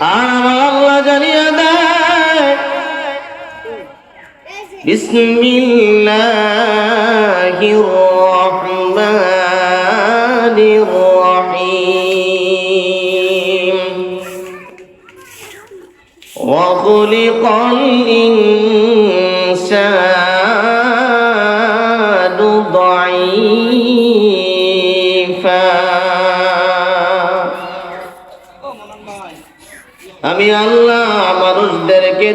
আর আমার আল্লাহ জানিয়ে দেয়। বিসমিল্লাহির রহমানির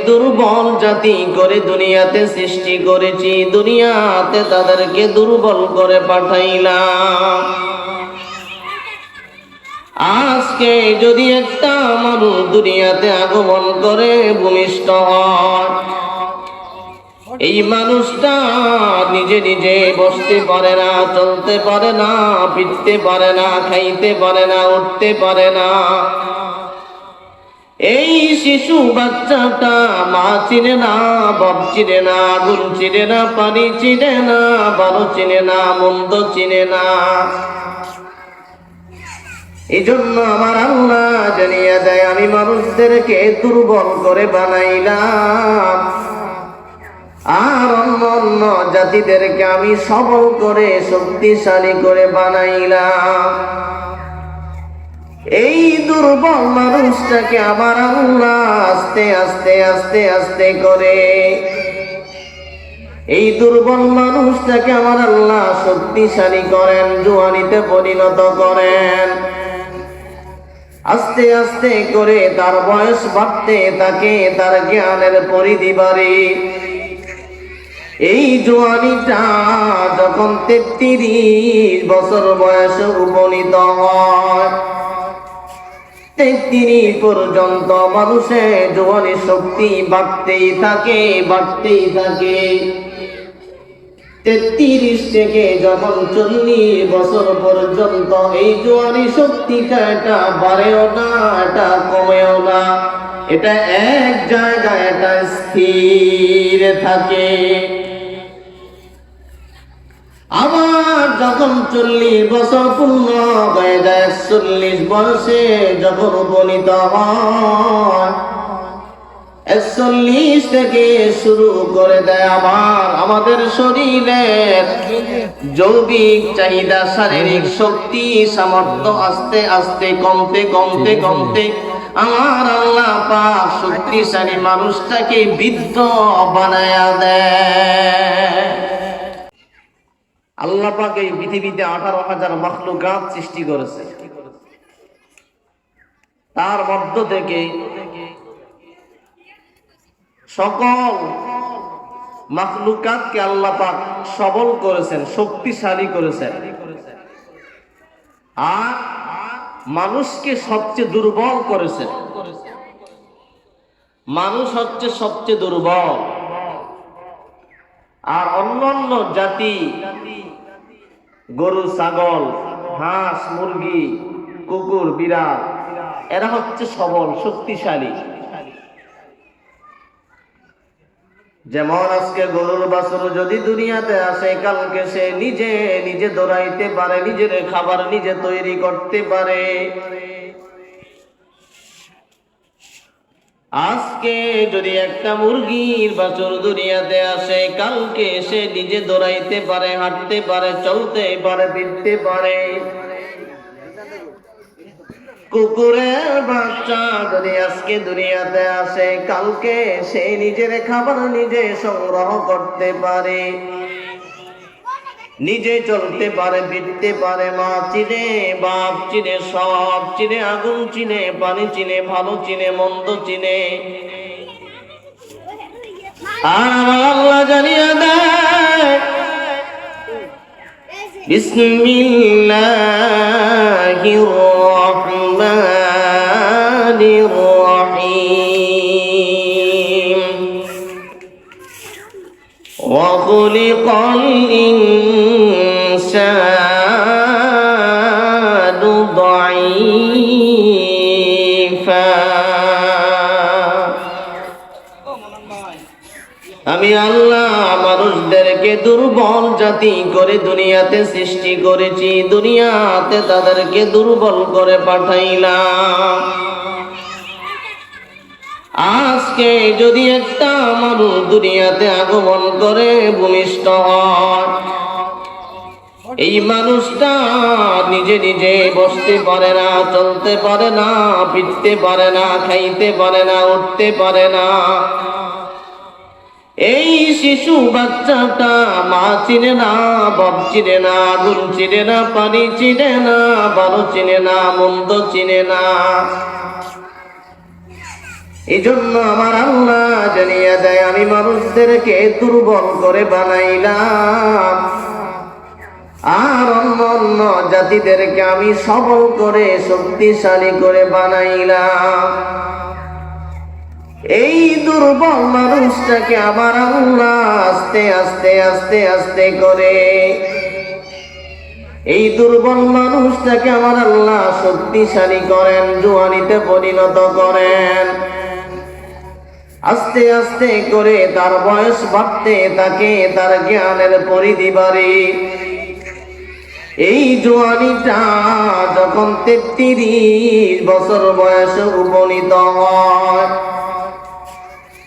দুর্বল জাতি করে দুনিয়াতে সৃষ্টি করেছি, দুনিয়াতে তাদেরকে দুর্বল করে পাঠাইলাম। আজকে যদি একটা মানুষ দুনিয়াতে আগমন করে, ভূমিষ্ঠ হয়, এই মানুষটা নিজে নিজে বসতে পারে না, চলতে পারে না, ফিরতে পারে না, খাইতে পারে না, উঠতে পারে না। এই শিশু বাচ্চাটা মা চিনে না, বাপ চিনে না আগুন চিনে না, পানি চিনে না ভালো চিনে না, মন্দ চিনে না। এই জন্য আমার আল্লাহ জানিয়ে দেয়, আমি মানুষদেরকে দুর্বল করে বানাইলাম। আর অন্য অন্য জাতিদেরকে আমি সবল করে, শক্তিশালী করে বানাইলাম। এই দুর্বল মানুষটাকে আমার আল্লাহ আস্তে আস্তে আস্তে আস্তে করে। এই দুর্বল মানুষটাকে আমার আল্লাহ শক্তিশালী করেন, জুয়ানিতে পরিণত করেন। আস্তে আস্তে করে তার বয়স বাড়তে তাকে তার জ্ঞানের পরিধি বাড়ে। এই জোয়ানিটা যখন তেত্রিশ বছর বয়স উপনীত হয় তেত্রিশ পর্যন্ত মানুষের জোয়ানি শক্তি বাড়তেই থাকে বাড়তেই থাকে। তেত্রিশ থেকে যখন চল্লিশ বছর পর্যন্ত এই জোয়ানি শক্তিটা এটা বাড়েও না, এটা কমেও না। এটা এক জায়গায়, এটা স্থির থাকে। আবার যখন চল্লিশ বছর পূর্ণ হয়ে যায়, চল্লিশ বয়সে যখন উপনীত একচল্লিশ থেকে শুরু করে দেয় আমার, আমাদের শরীরের যৌবিক চাহিদা, শারীরিক শক্তি, সামর্থ্য আস্তে আস্তে কমতে কমতে কমতে আমার আল্লাহ পাক শক্তিশালী মানুষটাকে বৃদ্ধ বানায়া দেয়। আল্লাহ পাক এই পৃথিবীতে আঠারো হাজার মখলুকাত সৃষ্টি করেছে। তার মধ্য থেকে সকল মাখলুকাতকে আল্লাহ পাক সবল করেছেন, শক্তিশালী করেছেন। আর মানুষকে সবচেয়ে দুর্বল করেছেন। মানুষ হচ্ছে সবচেয়ে দুর্বল। আর অন্যান্য জাতি, গরু, ছাগল, হাঁস, মুরগি, কুকুর, বিড়াল, এরা হচ্ছে সবল, শক্তিশালী। যেমন আজকে গরুর বাছুর যদি দুনিয়াতে আসে, কালকে সে নিজে নিজে দৌড়াইতে পারে, নিজের খাবার নিজে তৈরি করতে পারে। আজকে যদি একটা মুরগির বাছুর দুনিয়াতে আসে, কালকে সে নিজে দৌড়াইতে পারে, হাঁটতে পারে, চলতে পারে, ফিরতে পারে। কুকুরের বাচ্চা যদি আজকে দুনিয়াতে আসে, কালকে সে নিজের খাবার নিজে সংগ্রহ করতে পারে। নিজে চলতে পারে ফিরতে পারে মা চিনে বাপ চিনে সব চিনে আগুন চিনে পানি চিনে ভালো চিনে মন্দ চিনে আর আমার আল্লাহ জানিয়ে দেয় বিসমিল্লাহির রহমানির রহিম وخلق আমি আল্লাহ মানুষদেরকে দুর্বল জাতি করে দুনিয়াতে সৃষ্টি করেছি, দুনিয়াতে তাদেরকে দুর্বল করে পাঠাইলাম। আজকে যদি একটা মানুষ দুনিয়াতে আগমন করে, ভূমিষ্ঠ হয়, এই মানুষটা নিজে নিজে বসতে পারে না, চলতে পারে না, ফিরতে পারে না, খাইতে পারে না, উঠতে পারে না। এই শিশু বাচ্চাটা মা চিনে না, বাপ চিনে না আগুন চিনে না, পানি চিনে না ভালো চিনে না, মন্দ চিনে না। এই জন্য আমার আল্লাহ জানিয়ে দেয়, আমি মানুষদেরকে দুর্বল করে বানাইলাম। আর অন্য অন্য জাতিদেরকে আমি সবল করে, শক্তিশালী করে বানাইলাম। এই দুর্বল মানুষটাকে আবার আল্লাহ আস্তে আস্তে আস্তে আস্তে করে। এই দুর্বল মানুষটাকে আমার আল্লাহ শক্তিশালী করেন, জুয়ানিতে পরিণত করেন। আস্তে আস্তে করে তার বয়স বাড়তে তাকে তার জ্ঞানের পরিধি বাড়ে। এই জোয়ানিটা যখন তেত্রিশ বছর বয়সে উপনীত হয়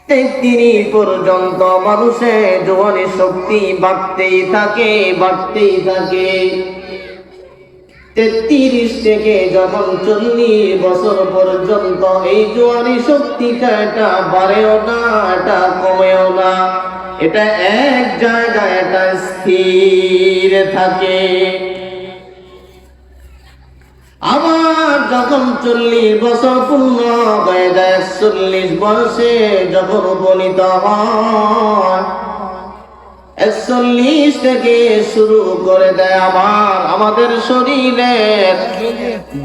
তেত্রিশ পর্যন্ত মানুষের জোয়ানি শক্তি বাড়তেই থাকে বাড়তেই থাকে। তেত্রিশ থেকে যখন চল্লিশ বছর পর্যন্ত এই জোয়ানি শক্তিটা এটা বাড়েও না, এটা কমেও না। এটা এক জায়গায় এটা স্থির থাকে। আবার যখন চল্লিশ বছর পূর্ণ হয়ে যায় চল্লিশ বয়সে যখন উপনীত হয়, একচল্লিশ থেকে শুরু করে দেয় আমার, আমাদের শরীরের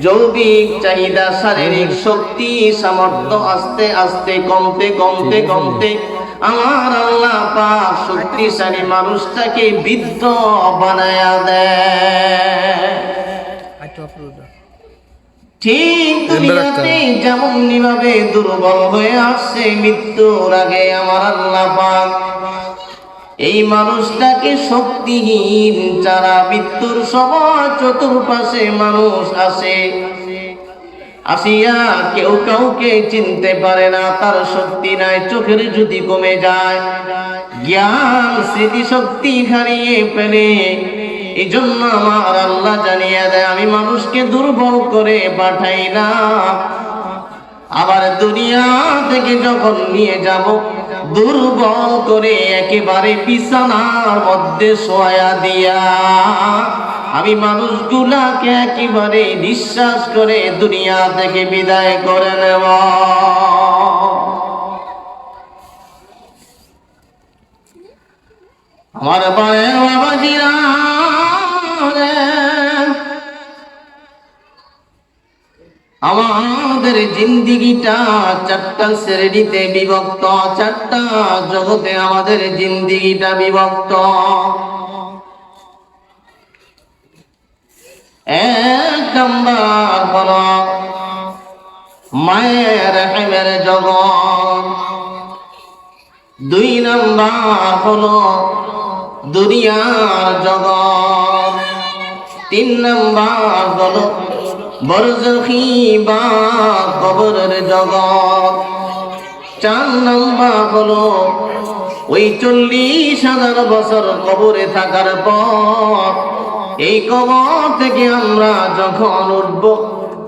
যৌবিক চাহিদা, শারীরিক শক্তি, সামর্থ্য আস্তে আস্তে কমতে কমতে কমতে আমার আল্লাহ পাক শক্তিশালী মানুষটাকে বৃদ্ধ বানায়া দেয়। ঠিক দুনিয়াতে যেমন নিভাবে দুর্বল হয়ে আসছে মৃত্যুর আগে আমার আল্লাহ পাক। এই মানুষটাকে শক্তিহীন যারা মৃত্যুর সময় চতুর্পাশে মানুষ আসে আসিয়া কেউ কাউকে চিনতে পারে না তার শক্তি নাই চোখের যদি কমে যায় জ্ঞান স্মৃতি শক্তি হারিয়ে ফেলে। এই জন্য আমার আল্লাহ জানিয়ে দেয়, আমি মানুষকে দুর্বল করে পাঠাইলাম। আবার দুনিয়া থেকে যখন নিয়ে যাব, দুর্বল করে একেবারে বিছানার মধ্যে শোয়া দিয়া, আমি মানুষগুলাকে একেবারে বিশ্বাস করে দুনিয়া থেকে বিদায় করে নেব। আমার পায়ের বাবাজিরা আমাদের জিন্দিগিটা চারটা শ্রেণীতে বিভক্ত, চারটা জগতে আমাদের জিন্দিগিটা বিভক্ত। এক নম্বর হল মায়ের হেমের জগৎ। দুই নম্বর হলো দুনিয়ার জগৎ। তিন নম্বর হলো বরজখি বা কবরের জগৎ। চার নম্বর হলো ওই চল্লিশ হাজার বছর কবরে থাকার পর, এই কবর থেকে আমরা যখন উঠব,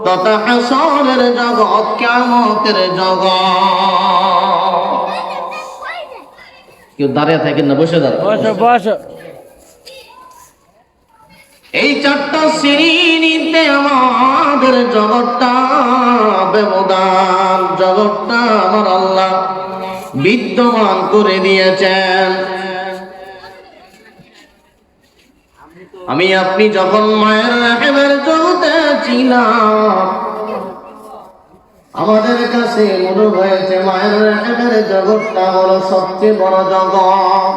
তথা হাসরের জগৎ কেমতের জগৎ। কেউ দাঁড়িয়ে থাকেন না, বসে দাঁড়ান। বসো বসো। এই চারটা শ্রেণীতে আমাদের জগৎটা ব্যবধান, জগৎটা আমার আল্লাহ বিদ্যমান করে দিয়েছেন। আমি আপনি যখন মায়ের রাহেবের জগতে ছিলাম, আমাদের কাছে মনে হয়েছে মায়ের রাহেবের জগৎটা হলো সবচেয়ে বড় জগৎ।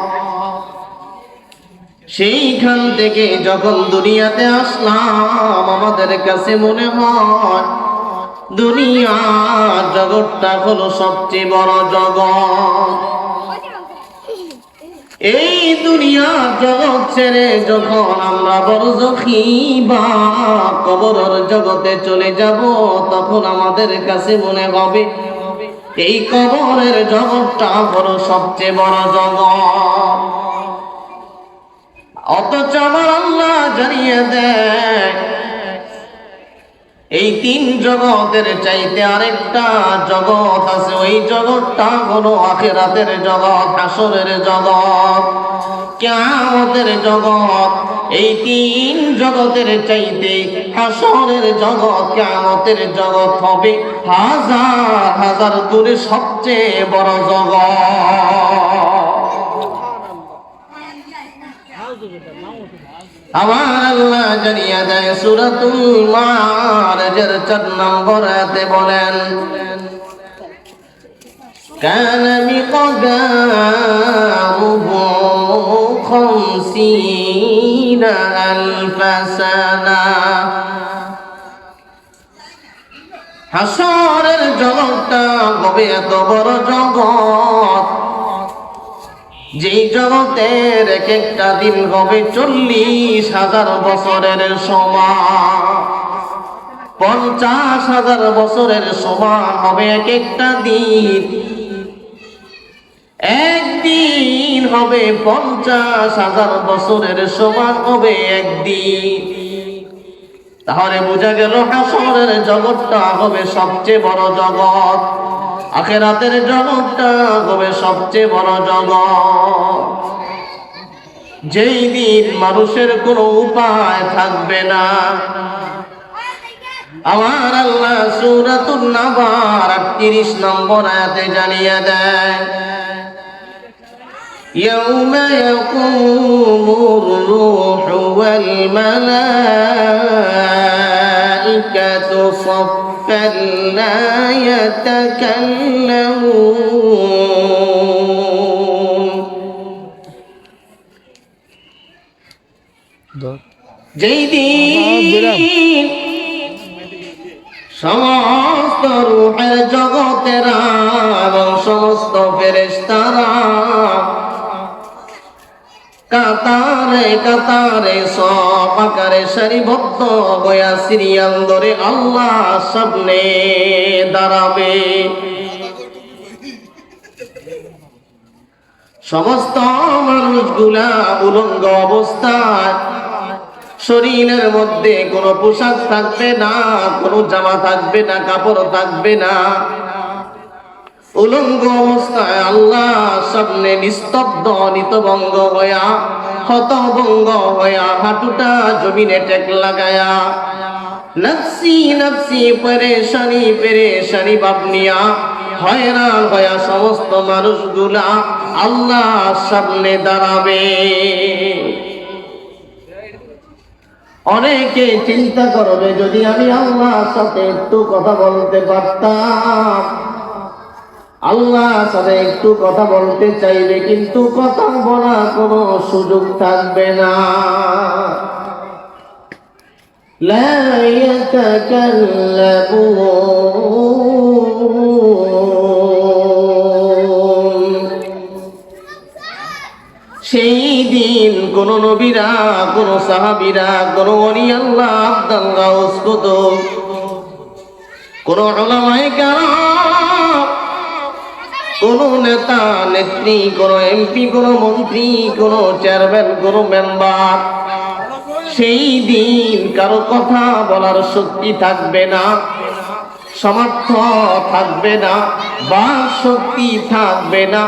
সেইখান থেকে যখন দুনিয়াতে আসলাম, আমাদের কাছে মনে হয় দুনিয়া জগৎটা হলো সবচেয়ে বড় জগৎ। এই দুনিয়া জগৎ ছেড়ে যখন আমরা বড় জখি বা কবরের জগতে চলে যাব, তখন আমাদের কাছে মনে হবে এই কবরের জগৎটা বড় সবচেয়ে বড় জগৎ। অথচ আমার আল্লাহ জানিয়ে দেয়, এই তিন জগতের চাইতে আরেকটা জগৎ আছে। ওই জগৎটা হলো আখেরাতের জগৎ আসরের জগৎ, কেয়ামতের জগৎ। এই তিন জগতের চাইতে হাসরের জগৎ, কেয়ামতের জগৎ হবে হাজার হাজার দূরে সবচেয়ে বড় জগৎ। আমার আল্লাহ জানিয়ে দেয় সুরাতুল মারেজের চার নম্বর আয়াতে বলেন كان مقداره خمسين ألف سنة হাসরের জগৎটা হবে এত বড় জগৎ যেই জগতের এক একটা দিন হবে চল্লিশ হাজার বছরের সমান। পঞ্চাশ হাজার বছরের সমান হবে এক একটা দিন। একদিন হবে পঞ্চাশ হাজার বছরের সমান হবে একদিন। তাহলে বোঝা গেল হাসরের জগৎটা হবে সবচেয়ে বড় জগৎ। আখেরাতের জগৎটা হবে সবচেয়ে বড় জগৎ যেই দিন মানুষের কোনো উপায় থাকবে না আমার আল্লাহ সূরাতুন নাবার 38 নম্বর আয়াতে জানিয়ে দেয় يوم يقوم الروح والملائكة صفا لا يتكلمون যেই দিন সমস্ত রূহের জগতেরা এবং সমস্ত ফেরেশতারা কাতারে কাতারে সব ধরে আল্লাহ সামনে দাঁড়াবে। সমস্ত মানুষগুলা উলঙ্গ অবস্থায়, শরীরের মধ্যে কোনো পোশাক থাকবে না, কোনো জামা থাকবে না, কাপড় থাকবে না। উলঙ্গ অবস্থায় আল্লাহ সামনে নিস্তব্ধ নিতভঙ্গ হইয়া, হতভঙ্গ হইয়া হাঁটুটা জমিনে টেক লাগায়া। নফসি নফসি, পরেশানি, পেরেশানি বাবনিয়া হয়রান হইয়া সমস্ত মানুষগুলা আল্লাহ সামনে দাঁড়াবে। অনেকে চিন্তা করবে, যদি আমি আল্লাহর সাথে একটু কথা বলতে পারতাম আল্লাহ সাথে একটু কথা বলতে চাইবে, কিন্তু কথা বলার কোনো সুযোগ থাকবে না। সেই দিন কোন নবীরা, কোন সাহাবিরা, কোন অলি আল্লাহ আব্দাল্লাহ কোন অলামায় কারণ কোন নেতা, নেত্রী, কোন এমপি, কোন মন্ত্রী, কোন চেয়ারম্যান, কোন মেম্বার। সেই দিন কারও কথা বলার শক্তি থাকবে না সমর্থ থাকবে না, বা শক্তি থাকবে না।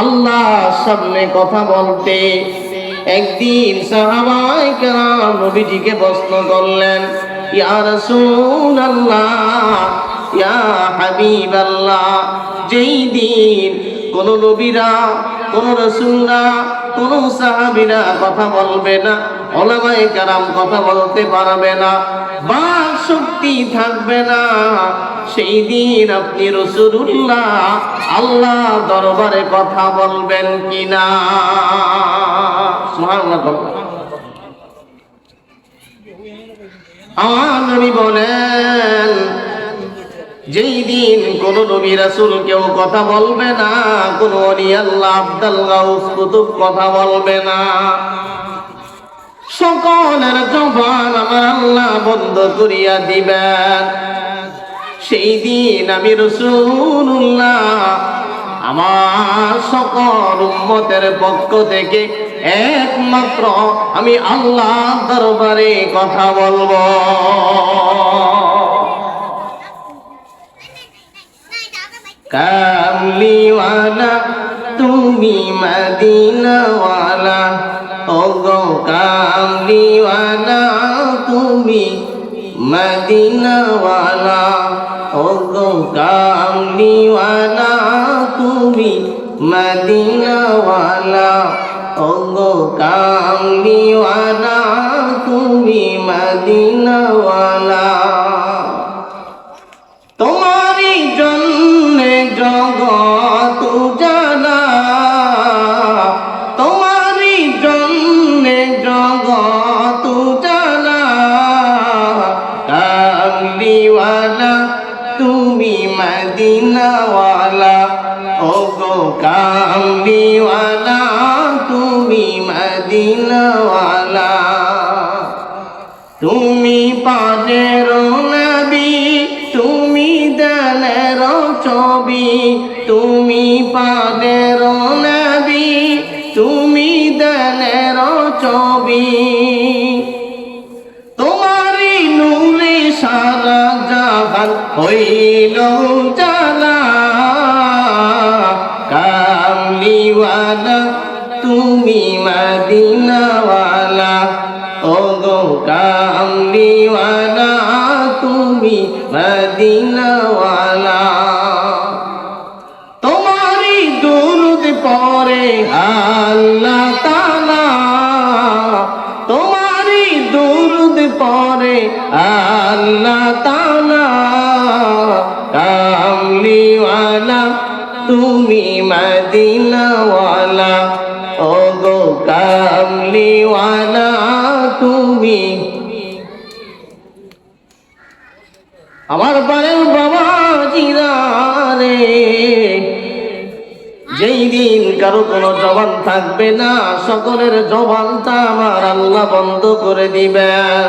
আল্লাহ সামনে কথা বলতে একদিন সাহাবাই কেরাম নবীজিকে প্রশ্ন করলেন, ইয়া রাসূলুল্লাহ ইয়া হাবিবাল্লাহ, যেই দিন কোন নবীরা, কোন রসুলরা, কোন সাহাবীরা কথা বলবে না, ওলামায়ে কারাম কথা বলতে পারবে না বা শক্তি থাকবে না সেই দিন আপনি রসুল্লাহ আল্লাহ দরবারে কথা বলবেন কিনা। আমার নবী বলেন যেই দিন কোন নবী রাসূল কেউ কথা বলবে না, কোন আল্লাহ আব্দাল গাউস কুতুব কথা বলবে না। সকলের জবান আমার আল্লাহ বন্ধ করিয়া দিবেন। সেই দিন আমি রসুল্লাহ আমার সকল উম্মতের পক্ষ থেকে একমাত্র আমি আল্লাহ দরবারে কথা বলব। কামলিওয়ালা তুমি মদিনাওয়ালা। ও গো কামলিওয়ালা তুমি মদিনাওয়ালা। ও গো কামলিওয়ালা তুমি মদিনাওয়ালা। ও গো কামলিওয়ালা তুমি মদিনাওয়ালা। কামলিওয়ালা তুমি মদিনাওয়ালা। তুমি পাদের নবী, তুমি দলের ছবি। তুমি পাদের নবী, তুমি দলের ছবি। তোমারই নূরে সারা জাহান হইল জালা কামলিওয়ালা তুমি মদিনাওয়ালা। ও গো কামলিওয়ালা, তুমি মদিনাওয়ালা। তোমারই দুরুদ পরে আল্লাহ তালা তোমারই দুরুদ পরে আল্লাহ তালা তুমি মদিনাওয়ালা ও গো কামলিওয়ালা, তুমি। আমার পারের বাবা জিরারে যেই দিন কারও কোনো জবান থাকবে না, সকলের জবানটা আমার আল্লাহ বন্ধ করে দিবেন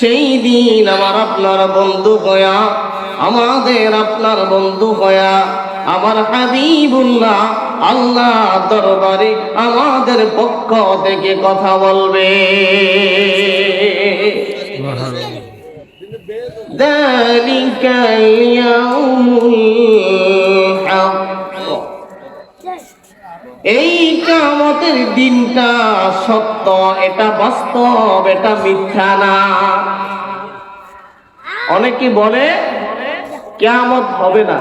সেই দিন আমার আপনার বন্ধু হয়া আমাদের আপনার বন্ধু হয়া আমার হাবিবুল্লাহ আল্লাহ দরবারে আমাদের পক্ষ থেকে কথা বলবে ذلك اليوم الحق এই কামতের দিনটা সত্য এটা বাস্তব এটা মিথ্যা না অনেকে বলে কেয়ামত হবে না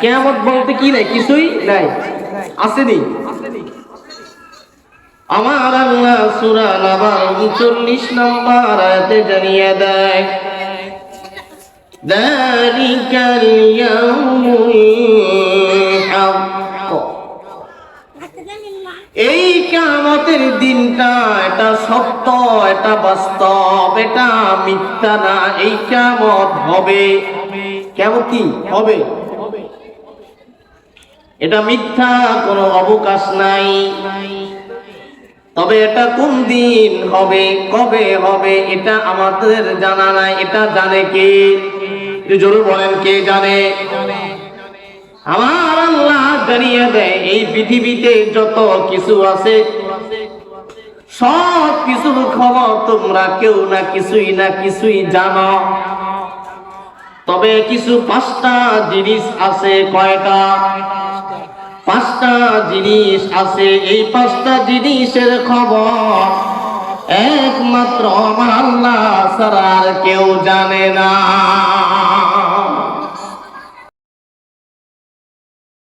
কেয়ামত বলতে কি নাই কিছুই নাই আসেনি আমার আল্লাহ সূরা নাবার 39 নম্বর আয়াতে জানিয়ে দেয় ذلك اليوم الحق এই কামতের দিনটা এটা সত্য এটা বাস্তব এটা মিথ্যা না এই কামত হবে কেমন কি হবে? এটা মিথ্যা, কোনো অবকাশ নাই। তবে এটা কোন দিন হবে, কবে হবে, এটা আমাদের জানা নাই। এটা জানে কে? জোরে বলেন, কে জানে? আমার আল্লাহ জানিয়ে দেয়, এই পৃথিবীতে যত কিছু আছে সব কিছুর খবর তোমরা কেউ না কিছুই না কিছুই জানো। তবে কিছু পাঁচটা জিনিস আছে কয়টা? পাঁচটা জিনিস আছে। এই পাঁচটা জিনিসের খবর একমাত্র আমার আল্লাহ কেউ জানে না।